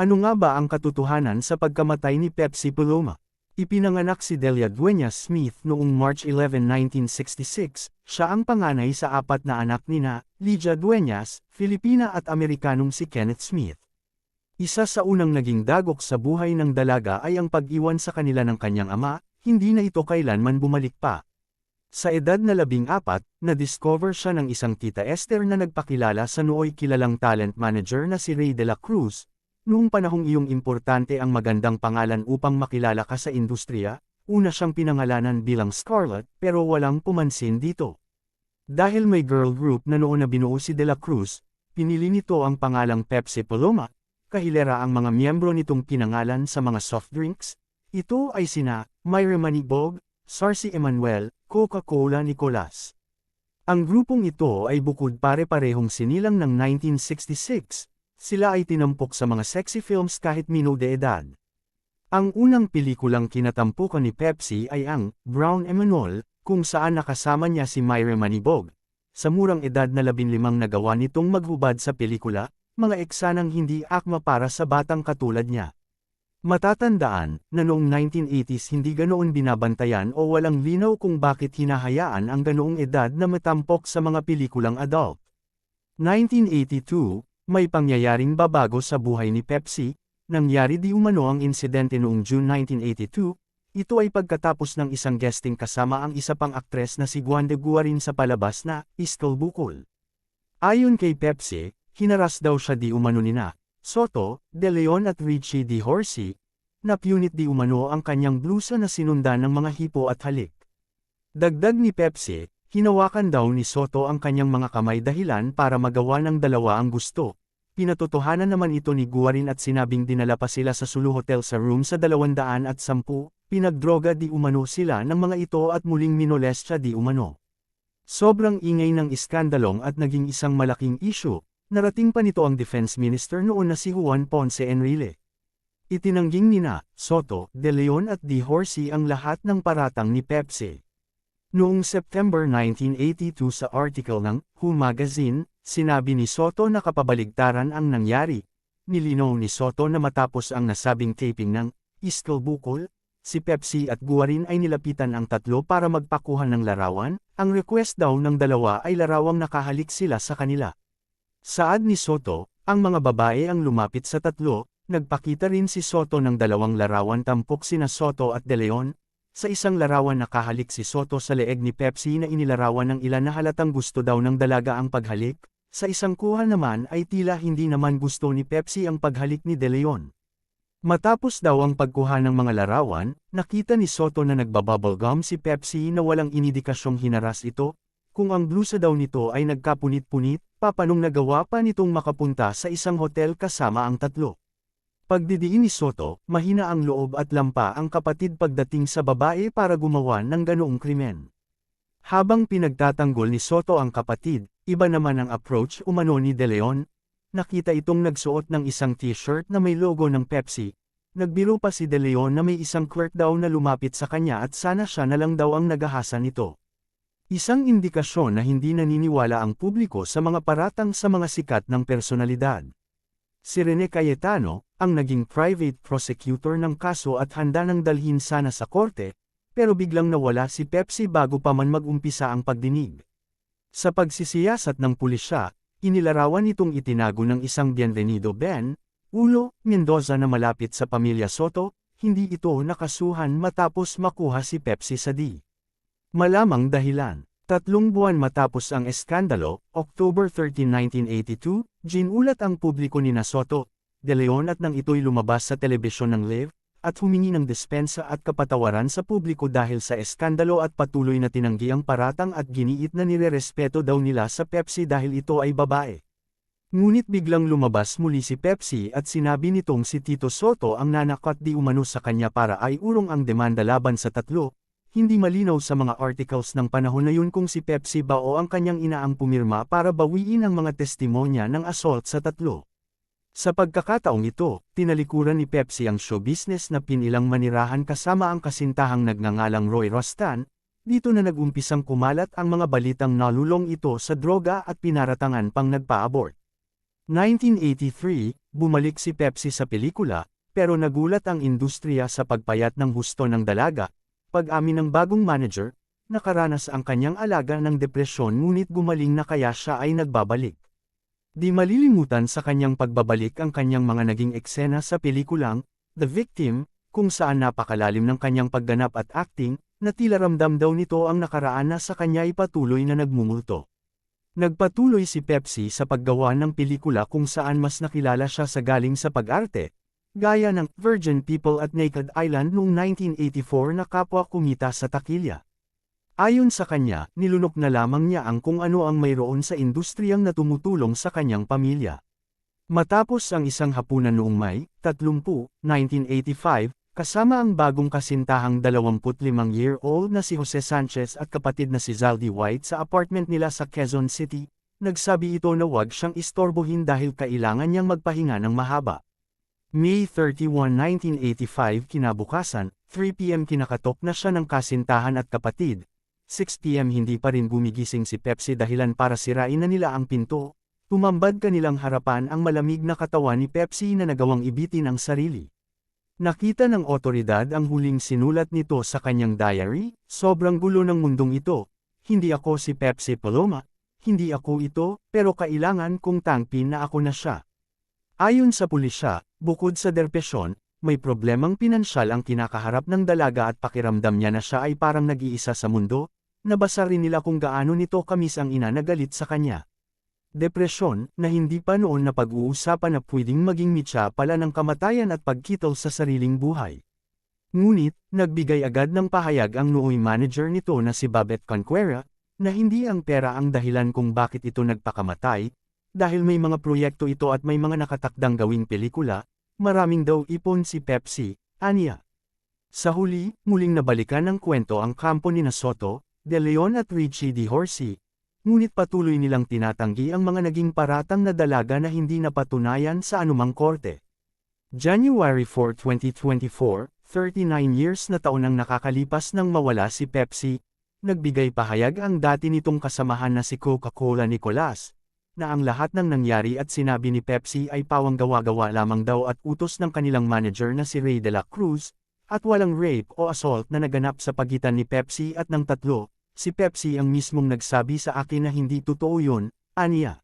Ano nga ba ang katotohanan sa pagkamatay ni Pepsi Paloma? Ipinanganak si Delia Dueñas Smith noong March 11, 1966, siya ang panganay sa apat na anak nina, Lydia Dueñas, Filipina at Amerikanong si Kenneth Smith. Isa sa unang naging dagok sa buhay ng dalaga ay ang pag-iwan sa kanila ng kanyang ama, hindi na ito kailanman bumalik pa. Sa edad na labing apat, na-discover siya ng isang tita Esther na nagpakilala sa nooy kilalang talent manager na si Ray de la Cruz, Noong panahong iyong importante ang magandang pangalan upang makilala ka sa industriya, una siyang pinangalanan bilang Scarlett pero walang pumansin dito. Dahil may girl group na noon na binuo si De La Cruz, pinili nito ang pangalang Pepsi Paloma, kahilera ang mga miyembro nitong pinangalan sa mga soft drinks, ito ay sina Myra Manibog, Sarsi Emanuel, Coca-Cola Nicolas. Ang grupong ito ay bukod pare-parehong sinilang ng 1966, sila ay tinampok sa mga sexy films kahit mino de edad. Ang unang pelikulang kinatampukan ni Pepsi ay ang Brown Emanuel, kung saan nakasama niya si Myra Manibog. Sa murang edad na labinlimang nagawa nitong maghubad sa pelikula, mga eksanang hindi akma para sa batang katulad niya. Matatandaan na noong 1980s hindi ganoon binabantayan o walang linaw kung bakit hinahayaan ang ganoong edad na matampok sa mga pelikulang adult. 1982, may pangyayaring babago sa buhay ni Pepsi, nangyari di umano ang insidente noong June 1982, ito ay pagkatapos ng isang guesting kasama ang isa pang aktres na si Guan de Guarin sa palabas na Iskal Bukol. Ayon kay Pepsi, hinaras daw siya di umano nina, Soto, De Leon at Richie Di Horsey, na punit di umano ang kanyang blusa na sinundan ng mga hipo at halik. Dagdag ni Pepsi, hinawakan daw ni Soto ang kanyang mga kamay dahilan para magawa ng dalawa ang gusto, Pinatotohanan naman ito ni Guarin at sinabing dinala pa sila sa Sulu Hotel sa room sa 210, pinagdroga di umano sila ng mga ito at muling minolestya di umano. Sobrang ingay ng iskandalong at naging isang malaking issue, narating pa nito ang defense minister noon na si Juan Ponce Enrile. Itinangging nina, Soto, De Leon at Di Horsey ang lahat ng paratang ni Pepsi. Noong September 1982 sa article ng Who Magazine, Sinabi ni Soto na kapabaligtaran ang nangyari. Nilinaw ni Soto na matapos ang nasabing taping ng Iskal Bukol, si Pepsi at Guarin ay nilapitan ang tatlo para magpakuha ng larawan, ang request daw ng dalawa ay larawang nakahalik sila sa kanila. Saad ni Soto, ang mga babae ang lumapit sa tatlo, nagpakita rin si Soto ng dalawang larawan. Tampok sina Soto at De Leon, sa isang larawan nakahalik si Soto sa leeg ni Pepsi na inilarawan ng ilan na halatang gusto daw ng dalaga ang paghalik, sa isang kuha naman ay tila hindi naman gusto ni Pepsi ang paghalik ni De Leon. Matapos daw ang pagkuha ng mga larawan, nakita ni Soto na nagbabubble si Pepsi na walang inidikasyong hinaras ito, kung ang blusa daw nito ay nagkapunit-punit, papanong nagawa pa nitong makapunta sa isang hotel kasama ang tatlo. Pagdidiin ni Soto, mahina ang loob at lampa ang kapatid pagdating sa babae para gumawa ng ganoong krimen. Habang pinagtatanggol ni Soto ang kapatid, iba naman ang approach umano ni De Leon, nakita itong nagsuot ng isang t-shirt na may logo ng Pepsi. Nagbiro pa si De Leon na may isang clerk daw na lumapit sa kanya at sana siya na lang daw ang nagahasa nito. Isang indikasyon na hindi naniniwala ang publiko sa mga paratang sa mga sikat ng personalidad. Si Rene Cayetano, ang naging private prosecutor ng kaso at handa nang dalhin sana sa korte, pero biglang nawala si Pepsi bago pa man mag-umpisa ang pagdinig. Sa pagsisiyasat ng pulisya, inilarawan itong itinago ng isang Bienvenido Ben, Ulo, Mendoza na malapit sa pamilya Soto, hindi ito nakasuhan matapos makuha si Pepsi sa D. Malamang dahilan. Tatlong buwan matapos ang eskandalo, October 13, 1982, ginulat ang publiko ni Soto, De Leon at nang ito'y lumabas sa telebisyon ng Live, at humingi ng dispensa at kapatawaran sa publiko dahil sa eskandalo at patuloy na tinanggi ang paratang at giniit na nirerespeto daw nila sa Pepsi dahil ito ay babae. Ngunit biglang lumabas muli si Pepsi at sinabi nitong si Tito Soto ang nanakot di umano sa kanya para ay urong ang demanda laban sa tatlo, hindi malinaw sa mga articles ng panahon na yun kung si Pepsi ba o ang kanyang ina ang pumirma para bawiin ang mga testimonya ng assault sa tatlo. Sa pagkakataong ito, tinalikuran ni Pepsi ang show business na pinilang manirahan kasama ang kasintahang nagngangalang Roy Rostan, dito na nagumpisang kumalat ang mga balitang nalulong ito sa droga at pinaratangan pang nagpa-abort. 1983, bumalik si Pepsi sa pelikula, pero nagulat ang industriya sa pagpayat ng husto ng dalaga, pag-amin ng bagong manager, nakaranas ang kanyang alaga ng depresyon ngunit gumaling na kaya siya ay nagbabalik. Di malilimutan sa kanyang pagbabalik ang kanyang mga naging eksena sa pelikulang, The Victim, kung saan napakalalim ng kanyang pagganap at acting, na tila ramdam daw nito ang nakaraan na sa kanya ay patuloy na nagmumulto. Nagpatuloy si Pepsi sa paggawa ng pelikula kung saan mas nakilala siya sa galing sa pag-arte, gaya ng Virgin People at Naked Island noong 1984 na kapwa kumita sa takilya. Ayon sa kanya, nilunok na lamang niya ang kung ano ang mayroon sa industriyang na tumutulong sa kanyang pamilya. Matapos ang isang hapunan noong May, 30, 1985, kasama ang bagong kasintahang 25-year-old na si Jose Sanchez at kapatid na si Zaldi White sa apartment nila sa Quezon City, nagsabi ito na wag siyang istorbohin dahil kailangan niyang magpahinga ng mahaba. May 31, 1985 kinabukasan, 3pm kinakatok na siya ng kasintahan at kapatid, 6pm hindi pa rin gumigising si Pepsi dahilan para sirain na nila ang pinto, tumambad kanilang harapan ang malamig na katawan ni Pepsi na nagawang ibitin ang sarili. Nakita ng otoridad ang huling sinulat nito sa kanyang diary, sobrang gulo ng mundong ito, hindi ako si Pepsi Paloma, hindi ako ito, pero kailangan kong tangpin na ako na siya. Ayon sa pulisya, bukod sa derpesyon, may problemang pinansyal ang kinakaharap ng dalaga at pakiramdam niya na siya ay parang nag-iisa sa mundo, Nabasa rin nila kung gaano nito kamis ang ina na galit sa kanya. Depresyon, na hindi pa noon na pag-uusapan na pwedeng maging mitya pala ng kamatayan at pagkitol sa sariling buhay. Ngunit, nagbigay agad ng pahayag ang nooy manager nito na si Babette Conquera, na hindi ang pera ang dahilan kung bakit ito nagpakamatay, dahil may mga proyekto ito at may mga nakatakdang gawing pelikula, maraming daw ipon si Pepsi, aniya. Sa huli, muling nabalikan ng kwento ang kampo ni Soto, De Leon at Richie D. Horsey, ngunit patuloy nilang tinatanggi ang mga naging paratang na dalaga na hindi napatunayan sa anumang korte. January 4, 2024, 39 years na taon ang nakakalipas nang mawala si Pepsi, nagbigay pahayag ang dati nitong kasamahan na si Coca-Cola Nicolas, na ang lahat ng nangyari at sinabi ni Pepsi ay pawang gawa-gawa lamang daw at utos ng kanilang manager na si Ray de la Cruz, at walang rape o assault na naganap sa pagitan ni Pepsi at ng tatlo, si Pepsi ang mismong nagsabi sa akin na hindi totoo yun, aniya.